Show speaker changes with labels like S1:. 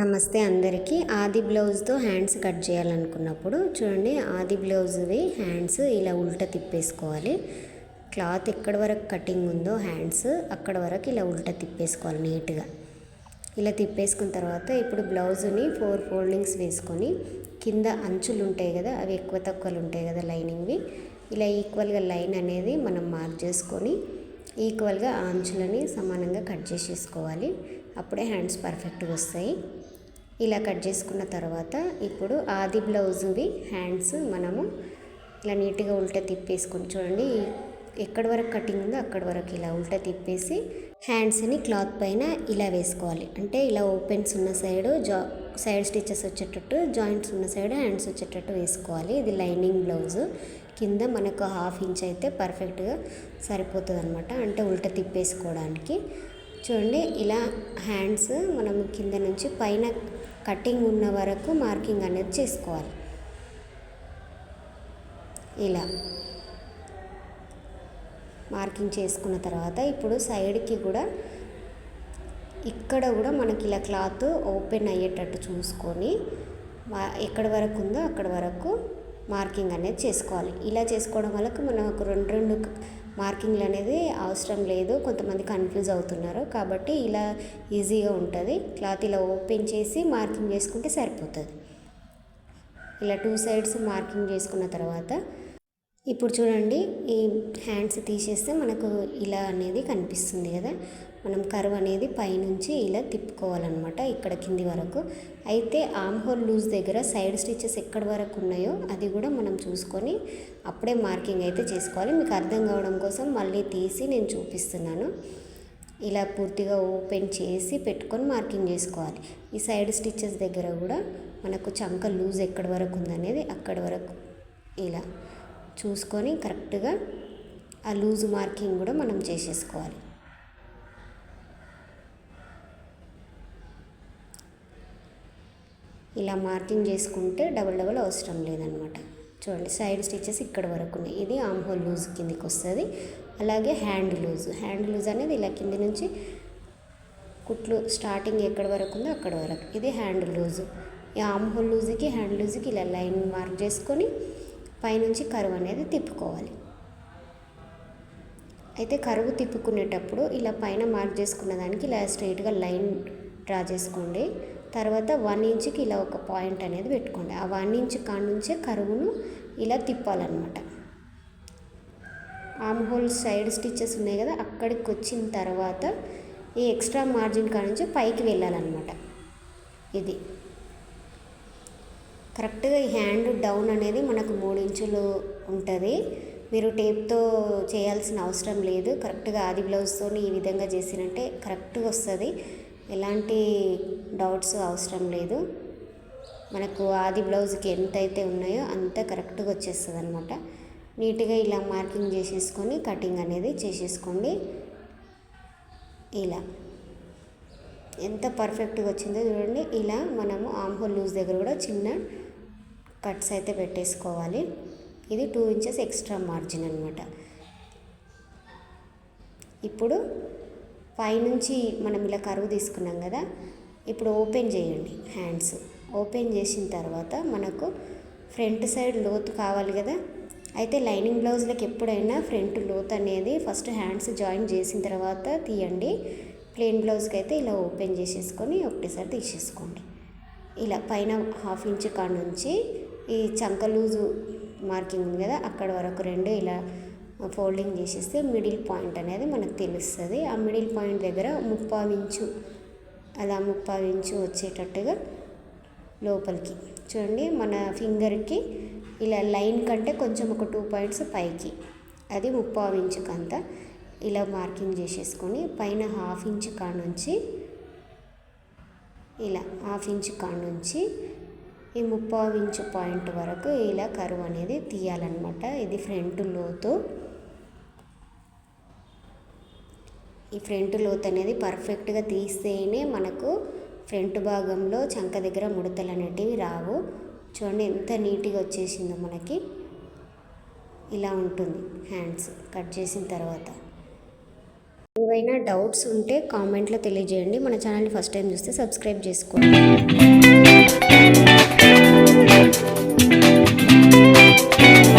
S1: నమస్తే అందరికీ. ఆది బ్లౌజ్తో హ్యాండ్స్ కట్ చేయాలనుకున్నప్పుడు చూడండి ఆది బ్లౌజ్వి హ్యాండ్స్ ఇలా ఉల్టా తిప్పేసుకోవాలి. క్లాత్ ఎక్కడ వరకు కటింగ్ ఉందో హ్యాండ్స్ అక్కడ వరకు ఇలా ఉల్టా తిప్పేసుకోవాలి నీట్గా. ఇలా తిప్పేసుకున్న తర్వాత ఇప్పుడు బ్లౌజ్ని ఫోర్ ఫోల్డింగ్స్ వేసుకొని కింద అంచులు ఉంటాయి కదా అవి ఎక్కువ తక్కువలు ఉంటాయి కదా లైనింగ్వి ఇలా ఈక్వల్గా లైన్ అనేది మనం మార్క్ చేసుకొని ఈక్వల్గా ఆ అంచులని సమానంగా కట్ చేసేసుకోవాలి. అప్పుడే హ్యాండ్స్ పర్ఫెక్ట్గా వస్తాయి. ఇలా కట్ చేసుకున్న తర్వాత ఇప్పుడు ఆది బ్లౌజ్వి హ్యాండ్స్ మనము ఇలా నీట్గా ఉల్టా తిప్పేసుకొని చూడండి ఎక్కడి వరకు కటింగ్ ఉందో అక్కడి వరకు ఇలా ఉల్టా తిప్పేసి హ్యాండ్స్ని క్లాత్ పైన ఇలా వేసుకోవాలి. అంటే ఇలా ఓపెన్స్ ఉన్న సైడ్ జా సైడ్ స్టిచెస్ వచ్చేటట్టు జాయింట్స్ ఉన్న సైడ్ హ్యాండ్స్ వచ్చేటట్టు వేసుకోవాలి. ఇది లైనింగ్ బ్లౌజ్. కింద మనకు హాఫ్ ఇంచ్ అయితే పర్ఫెక్ట్గా సరిపోతుంది అనమాట అంటే ఉల్ట తిప్పేసుకోవడానికి. చూడండి ఇలా హ్యాండ్స్ మనం కింద నుంచి పైన కటింగ్ ఉన్న వరకు మార్కింగ్ అనేది చేసుకోవాలి. ఇలా మార్కింగ్ చేసుకున్న తర్వాత ఇప్పుడు సైడ్కి కూడా ఇక్కడ కూడా మనకి ఇలా క్లాత్ ఓపెన్ అయ్యేటట్టు చూసుకొని ఎక్కడ వరకు ఉందో అక్కడ వరకు మార్కింగ్ అనేది చేసుకోవాలి. ఇలా చేసుకోవడం వల్ల మనకు రెండు రెండు మార్కింగ్లు అనేది అవసరం లేదు. కొంతమంది కన్ఫ్యూజ్ అవుతున్నారు. కాబట్టి ఇలా ఈజీగా ఉంటుంది. క్లాత్ ఇలా ఓపెన్ చేసి మార్కింగ్ చేసుకుంటే సరిపోతుంది. ఇలా టూ సైడ్స్ మార్కింగ్ చేసుకున్న తర్వాత ఇప్పుడు చూడండి ఈ హ్యాండ్స్ తీసేస్తే మనకు ఇలా అనేది కనిపిస్తుంది కదా. మనం కర్వ్ అనేది పైనుంచి ఇలా తిప్పుకోవాలన్నమాట ఇక్కడ కింది వరకు. అయితే ఆమ్ హోల్ లూజ్ దగ్గర సైడ్ స్టిచెస్ ఎక్కడి వరకు ఉన్నాయో అది కూడా మనం చూసుకొని అప్పుడే మార్కింగ్ అయితే చేసుకోవాలి. మీకు అర్థం కావడం కోసం మళ్ళీ తీసి నేను చూపిస్తున్నాను. ఇలా పూర్తిగా ఓపెన్ చేసి పెట్టుకొని మార్కింగ్ చేసుకోవాలి. ఈ సైడ్ స్టిచెస్ దగ్గర కూడా మనకు చంక లూజ్ ఎక్కడి వరకు ఉందనేది అక్కడి వరకు ఇలా. చూసుకొని కరెక్ట్గా ఆ లూజ్ మార్కింగ్ కూడా మనం చేసేసుకోవాలి. ఇలా మార్కింగ్ చేసుకుంటే డబల్ డబల్ అవసరం లేదనమాట. చూడండి సైడ్ స్టిచెస్ ఇక్కడ వరకు ఉన్నాయి. ఇది ఆమ్ హోల్ లూజ్ కిందికి వస్తుంది. అలాగే హ్యాండ్ లూజ్. హ్యాండ్ లూజ్ అనేది ఇలా కింది నుంచి కుట్లు స్టార్టింగ్ ఎక్కడ వరకు ఉందో అక్కడ వరకు. ఇది హ్యాండ్ లూజ్. ఈ ఆమ్ హోల్ లూజ్కి హ్యాండ్ లూజ్కి ఇలా లైన్ మార్క్ చేసుకొని పైనుంచి కరువు అనేది తిప్పుకోవాలి. అయితే కరువు తిప్పుకునేటప్పుడు ఇలా పైన మార్క్ చేసుకున్న దానికి ఇలా స్ట్రైట్గా లైన్ డ్రా చేసుకోండి. తర్వాత వన్ ఇంచ్కి ఇలా ఒక పాయింట్ అనేది పెట్టుకోండి. ఆ వన్ ఇంచ్ కాడ నుంచే కరువును ఇలా తిప్పాలన్నమాట. ఆమ్ హోల్ సైడ్ స్టిచ్చెస్ ఉన్నాయి కదా అక్కడికి వచ్చిన తర్వాత ఈ ఎక్స్ట్రా మార్జిన్ కాడ నుంచి పైకి వెళ్ళాలన్నమాట. ఇది. కరెక్ట్గా ఈ హ్యాండ్ డౌన్ అనేది మనకు మూడు ఇంచులు ఉంటుంది. మీరు టేప్తో చేయాల్సిన అవసరం లేదు. కరెక్ట్గా ఆది బ్లౌజ్తో ఈ విధంగా చేసినట్టే కరెక్ట్గా వస్తుంది. ఎలాంటి డౌట్స్ అవసరం లేదు. మనకు ఆది బ్లౌజ్కి ఎంత అయితే ఉన్నాయో అంత కరెక్ట్గా వచ్చేస్తుంది అనమాట నీట్గా ఇలా మార్కింగ్ చేసేసుకొని కటింగ్ అనేది చేసేసుకోండి. ఇలా. ఎంత పర్ఫెక్ట్గా వచ్చిందో చూడండి. ఇలా మనము ఆమ్హోల్ లూజ్ దగ్గర కూడా చిన్న కట్స్ అయితే పెట్టేసుకోవాలి. ఇది టూ ఇంచెస్ ఎక్స్ట్రా మార్జిన్ అనమాట ఇప్పుడు పైనుంచి మనం ఇలా కరువు తీసుకున్నాం కదా ఇప్పుడు ఓపెన్ చేయండి హ్యాండ్స్. ఓపెన్ చేసిన తర్వాత మనకు ఫ్రంట్ సైడ్ లోతు కావాలి కదా. అయితే లైనింగ్ బ్లౌజ్లకు ఎప్పుడైనా ఫ్రంట్ లోత్ అనేది ఫస్ట్ హ్యాండ్స్ జాయిన్ చేసిన తర్వాత తీయండి. ప్లెయిన్ బ్లౌజ్కి అయితే ఇలా ఓపెన్ చేసేసుకొని ఒకటేసారి తీసేసుకోండి. ఇలా పైన హాఫ్ ఇంచ్ కాడ నుంచి ఈ చంక లూజు మార్కింగ్ ఉంది కదా అక్కడ వరకు రెండు ఇలా ఫోల్డింగ్ చేసేస్తే మిడిల్ పాయింట్ అనేది మనకు తెలుస్తుంది. ఆ మిడిల్ పాయింట్ దగ్గర ముప్పావించు అలా ముప్పావించు వచ్చేటట్టుగా లోపలికి. చూడండి మన ఫింగర్కి ఇలా లైన్ కంటే కొంచెం ఒక టూ పాయింట్స్ పైకి. అది ముప్పావించు కంత అంతా ఇలా మార్కింగ్ చేసేసుకొని పైన హాఫ్ ఇంచ్ కాడ నుంచి ఇలా హాఫ్ ఇంచ్ కాడ నుంచి ఈ ముప్పావు ఇంచు పాయింట్ వరకు ఇలా కరువు అనేది తీయాలన్నమాట. ఇది ఫ్రంట్ లోతు. ఈ ఫ్రంట్ లోత్ అనేది పర్ఫెక్ట్గా తీస్తేనే మనకు ఫ్రంట్ భాగంలో చంక దగ్గర ముడతలు అనేటివి రావు. చూడండి ఎంత నీట్గా వచ్చేసిందో మనకి. ఇలా ఉంటుంది హ్యాండ్స్ కట్ చేసిన తర్వాత. ఏవైనా డౌట్స్ ఉంటే కామెంట్లో తెలియజేయండి. మన ఛానల్ని ఫస్ట్ టైం చూస్తే సబ్స్క్రైబ్ చేసుకోండి. Oh,